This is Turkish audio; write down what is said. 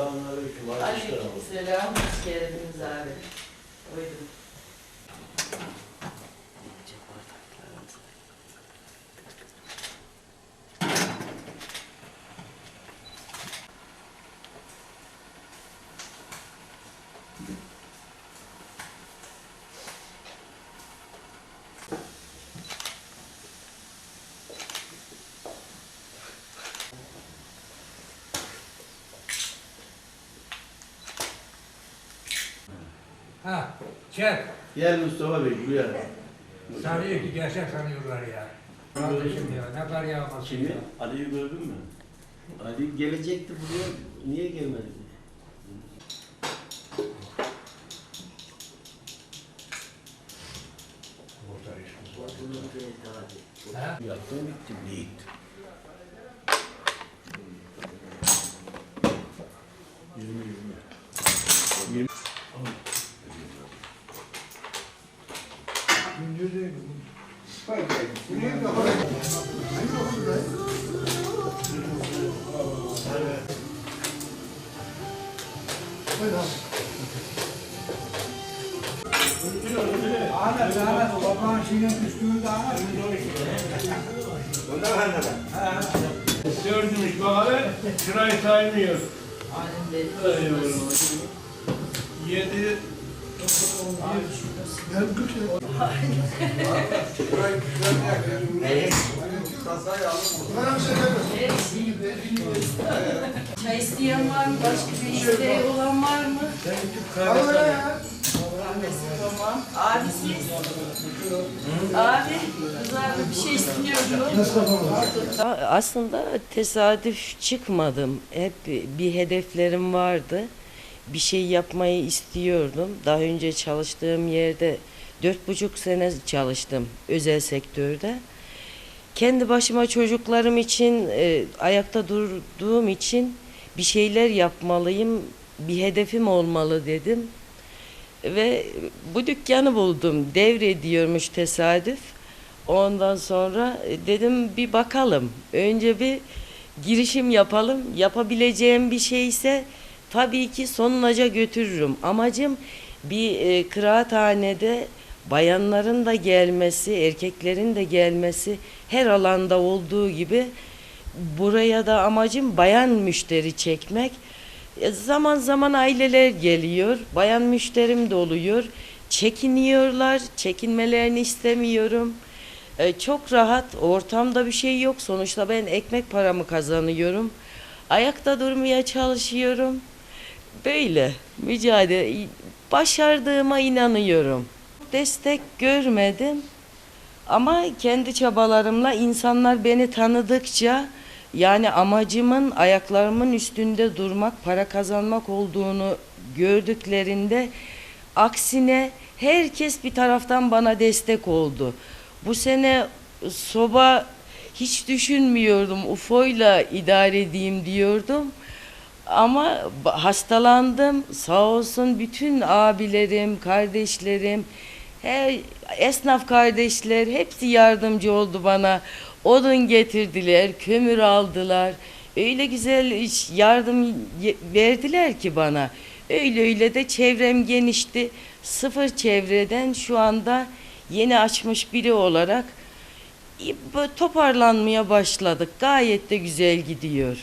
Aleykümselam. Hoş geldiniz abi. Buyurun. Ha, çek. Gel Mustafa Bey buraya. Sanıyor ki gerçek sanıyorlar ya. Kardeşim ya, ne kadar yağmasın Kimi? ya. Ali'yi gördün mü? Ali gelecekti buraya. Niye gelmedi? Muhtar işimiz var. Ha? Yaptım bitti. Bitti. Yirmi yirmi. Yirmi. Ahmet, Ahmet, babanın şeyine düştüğünde Ahmet. Dördümüz bakalım, şurayı saymıyor. Alim Bey. Yedi. Çay isteyen var mı? Başka bir isteği olan var mı? Kahvesi tamam. Abi abi bir şey istiyordu. Aslında tesadüf çıkmadım. Hep bir hedeflerim vardı. Bir şey yapmayı istiyordum. Daha önce çalıştığım yerde dört buçuk sene çalıştım özel sektörde. Kendi başıma çocuklarım için e, ayakta durduğum için bir şeyler yapmalıyım, bir hedefim olmalı dedim. Ve bu dükkanı buldum. Devrediyormuş tesadüf. Ondan sonra e, dedim bir bakalım. Önce bir girişim yapalım. Yapabileceğim bir şeyse tabii ki sonunaca götürürüm. Amacım bir e, kıraathanede bayanların da gelmesi, erkeklerin de gelmesi her alanda olduğu gibi buraya da amacım bayan müşteri çekmek. E, Zaman zaman aileler geliyor, bayan müşterim de oluyor. Çekiniyorlar, çekinmelerini istemiyorum. E, çok rahat, ortamda bir şey yok. Sonuçta ben ekmek paramı kazanıyorum. Ayakta durmaya çalışıyorum. Böyle mücadele, başardığıma inanıyorum. Destek görmedim. Ama kendi çabalarımla insanlar beni tanıdıkça yani amacımın ayaklarımın üstünde durmak, para kazanmak olduğunu gördüklerinde aksine herkes bir taraftan bana destek oldu. Bu sene soba hiç düşünmüyordum. UFO'yla idare edeyim diyordum. Ama hastalandım. Sağ olsun bütün abilerim, kardeşlerim, her esnaf kardeşler hepsi yardımcı oldu bana. Odun getirdiler, kömür aldılar. Öyle güzel iş- yardım verdiler ki bana. Öyle öyle de çevrem genişti. Sıfır çevreden şu anda yeni açmış biri olarak toparlanmaya başladık. Gayet de güzel gidiyor.